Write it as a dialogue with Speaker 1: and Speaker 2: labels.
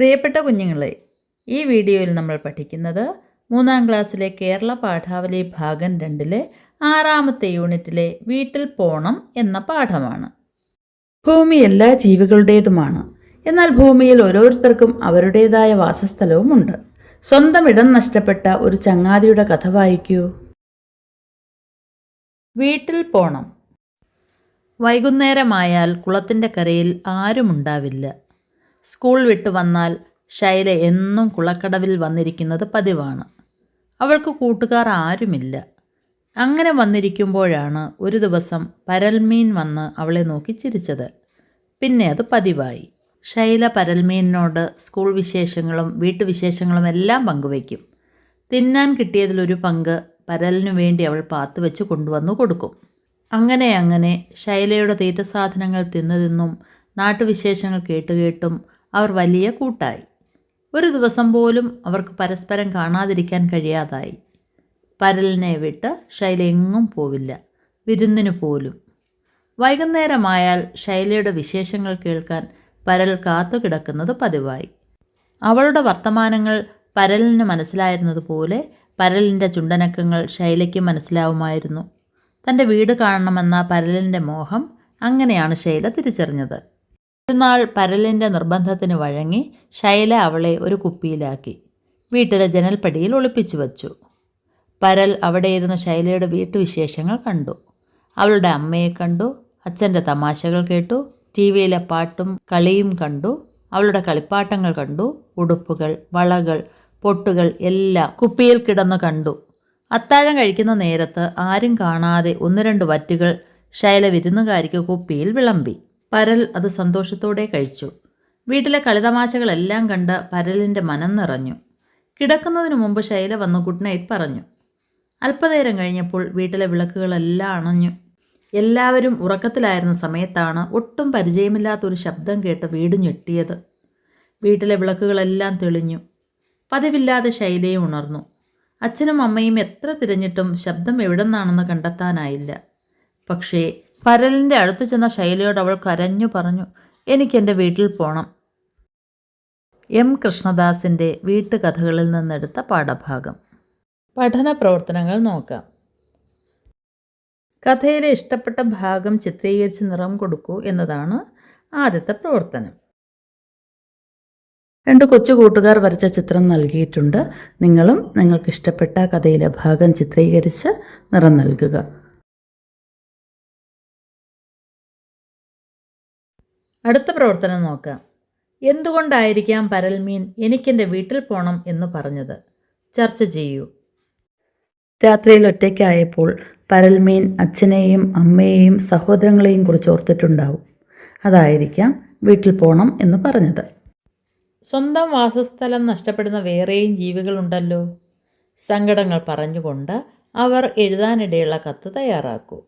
Speaker 1: പ്രിയപ്പെട്ട കുഞ്ഞുങ്ങളെ ഈ വീഡിയോയിൽ നമ്മൾ പഠിക്കുന്നത് മൂന്നാം ക്ലാസ്സിലെ കേരള പാഠാവലി ഭാഗം രണ്ടിലെ ആറാമത്തെ യൂണിറ്റിലെ വീട്ടിൽ പോണം എന്ന പാഠമാണ്. ഭൂമി എല്ലാ ജീവികളുടേതുമാണ്. എന്നാൽ ഭൂമിയിൽ ഓരോരുത്തർക്കും അവരുടേതായ വാസസ്ഥലവുമുണ്ട്. സ്വന്തം ഇടം നഷ്ടപ്പെട്ട ഒരു ചങ്ങാതിയുടെ കഥ വായിക്കൂ. വീട്ടിൽ പോണം. വൈകുന്നേരമായാൽ കുളത്തിന്റെ കരയിൽ ആരുമുണ്ടാവില്ല. സ്കൂൾ വിട്ടു വന്നാൽ ശൈല എന്നും കുളക്കടവിൽ വന്നിരിക്കുന്നത് പതിവാണ്. അവൾക്ക് കൂട്ടുകാർ ആരുമില്ല. അങ്ങനെ വന്നിരിക്കുമ്പോഴാണ് ഒരു ദിവസം പരൽമീൻ വന്ന് അവളെ നോക്കി ചിരിച്ചത്. പിന്നെ അത് പതിവായി. ശൈല പരൽമീനിനോട് സ്കൂൾ വിശേഷങ്ങളും വീട്ടുവിശേഷങ്ങളും എല്ലാം പങ്കുവയ്ക്കും. തിന്നാൻ കിട്ടിയതിലൊരു പങ്ക് പരലിനു വേണ്ടി അവൾ പാത്തുവെച്ച് കൊണ്ടുവന്നു കൊടുക്കും. അങ്ങനെ അങ്ങനെ ശൈലയുടെ തീറ്റ സാധനങ്ങൾ തിന്നു തിന്നും നാട്ടുവിശേഷങ്ങൾ കേട്ടുകേട്ടും അവർ വലിയ കൂട്ടായി. ഒരു ദിവസം പോലും അവർക്ക് പരസ്പരം കാണാതിരിക്കാൻ കഴിയാതായി. പരലിനെ വിട്ട് ശൈല എങ്ങും പോവില്ല. വിരുന്നിന് പോലും. വൈകുന്നേരമായാൽ ശൈലയുടെ വിശേഷങ്ങൾ കേൾക്കാൻ പരൽ കാത്തു കിടക്കുന്നത് പതിവായി. അവളുടെ വർത്തമാനങ്ങൾ പരലിന് മനസ്സിലായിരുന്നതുപോലെ പരലിന്റെ ചുണ്ടനക്കങ്ങൾ ശൈലയ്ക്ക് മനസ്സിലാവുമായിരുന്നു. തന്റെ വീട് കാണണമെന്ന പരലിന്റെ മോഹം അങ്ങനെയാണ് ശൈല തിരിച്ചറിഞ്ഞത്. ഒരു നാൾ പരലിന്റെ നിർബന്ധത്തിന് വഴങ്ങി ശൈല അവളെ ഒരു കുപ്പിയിലാക്കി. വീട്ടിലെ ജനൽപ്പടിയിൽ ഒളിപ്പിച്ചു വച്ചു. പരൽ അവിടെ ഇരുന്ന് ശൈലയുടെ വീട്ടുവിശേഷങ്ങൾ കണ്ടു. അവളുടെ അമ്മയെ കണ്ടു. അച്ഛന്റെ തമാശകൾ കേട്ടു. ടി വിയിലെ പാട്ടും കളിയും കണ്ടു. അവളുടെ കളിപ്പാട്ടങ്ങൾ കണ്ടു. ഉടുപ്പുകൾ വളകൾ പൊട്ടുകൾ എല്ലാം കുപ്പിയിൽ കിടന്നു കണ്ടു. അത്താഴം കഴിക്കുന്ന നേരത്ത് ആരും കാണാതെ ഒന്ന് രണ്ട് വറ്റുകൾ ശൈല വിരുന്നുകാരിക്ക് കുപ്പിയിൽ വിളമ്പി. പരൽ അത് സന്തോഷത്തോടെ കഴിച്ചു. വീട്ടിലെ കളിതമാശകളെല്ലാം കണ്ട് പരലിന്റെ മനം നിറഞ്ഞു കിടക്കുന്നതിന് മുമ്പ് ശൈല വന്ന് ഗുഡ് നൈറ്റ് പറഞ്ഞു. അല്പനേരം കഴിഞ്ഞപ്പോൾ വീട്ടിലെ വിളക്കുകളെല്ലാം അണഞ്ഞു. എല്ലാവരും ഉറക്കത്തിലായിരുന്ന സമയത്താണ് ഒട്ടും പരിചയമില്ലാത്തൊരു ശബ്ദം കേട്ട് വീട് ഞെട്ടിയത്. വീട്ടിലെ വിളക്കുകളെല്ലാം തെളിഞ്ഞു. പതിവില്ലാതെ ശൈലയും ഉണർന്നു. അച്ഛനും അമ്മയും എത്ര തിരഞ്ഞിട്ടും ശബ്ദം എവിടെ നിന്നാണെന്ന് കണ്ടെത്താനായില്ല. പക്ഷേ പരലിന്റെ അടുത്ത് ചെന്ന ശൈലയോട് അവൾ കരഞ്ഞു പറഞ്ഞു എനിക്കെന്റെ വീട്ടിൽ പോണം. എം കൃഷ്ണദാസിന്റെ വീട്ടുകഥകളിൽ നിന്നെടുത്ത പാഠഭാഗം. പഠന പ്രവർത്തനങ്ങൾ നോക്കാം. കഥയിലെ ഇഷ്ടപ്പെട്ട ഭാഗം ചിത്രീകരിച്ച് നിറം കൊടുക്കൂ എന്നതാണ് ആദ്യത്തെ പ്രവർത്തനം. രണ്ട് കൊച്ചു കൂട്ടുകാർ വരച്ച ചിത്രം നൽകിയിട്ടുണ്ട്. നിങ്ങളും നിങ്ങൾക്ക് ഇഷ്ടപ്പെട്ട കഥയിലെ ഭാഗം ചിത്രീകരിച്ച് നിറം നൽകുക. അടുത്ത പ്രവർത്തനം നോക്കാം. എന്തുകൊണ്ടായിരിക്കാം പരൽമീൻ എനിക്കെന്റെ വീട്ടിൽ പോകണം എന്ന് പറഞ്ഞത്? ചർച്ച ചെയ്യൂ. രാത്രിയിൽ ഒറ്റയ്ക്കായപ്പോൾ പരൽമീൻ അച്ഛനെയും അമ്മയെയും സഹോദരങ്ങളെയും കുറിച്ച് ഓർത്തിട്ടുണ്ടാവും. അതായിരിക്കാം വീട്ടിൽ പോകണം എന്ന് പറഞ്ഞത്. സ്വന്തം വാസസ്ഥലം നഷ്ടപ്പെടുന്ന വേറെയും ജീവികളുണ്ടല്ലോ. സങ്കടങ്ങൾ പറഞ്ഞുകൊണ്ട് അവർ എഴുതാനിടയുള്ള കത്ത് തയ്യാറാക്കൂ.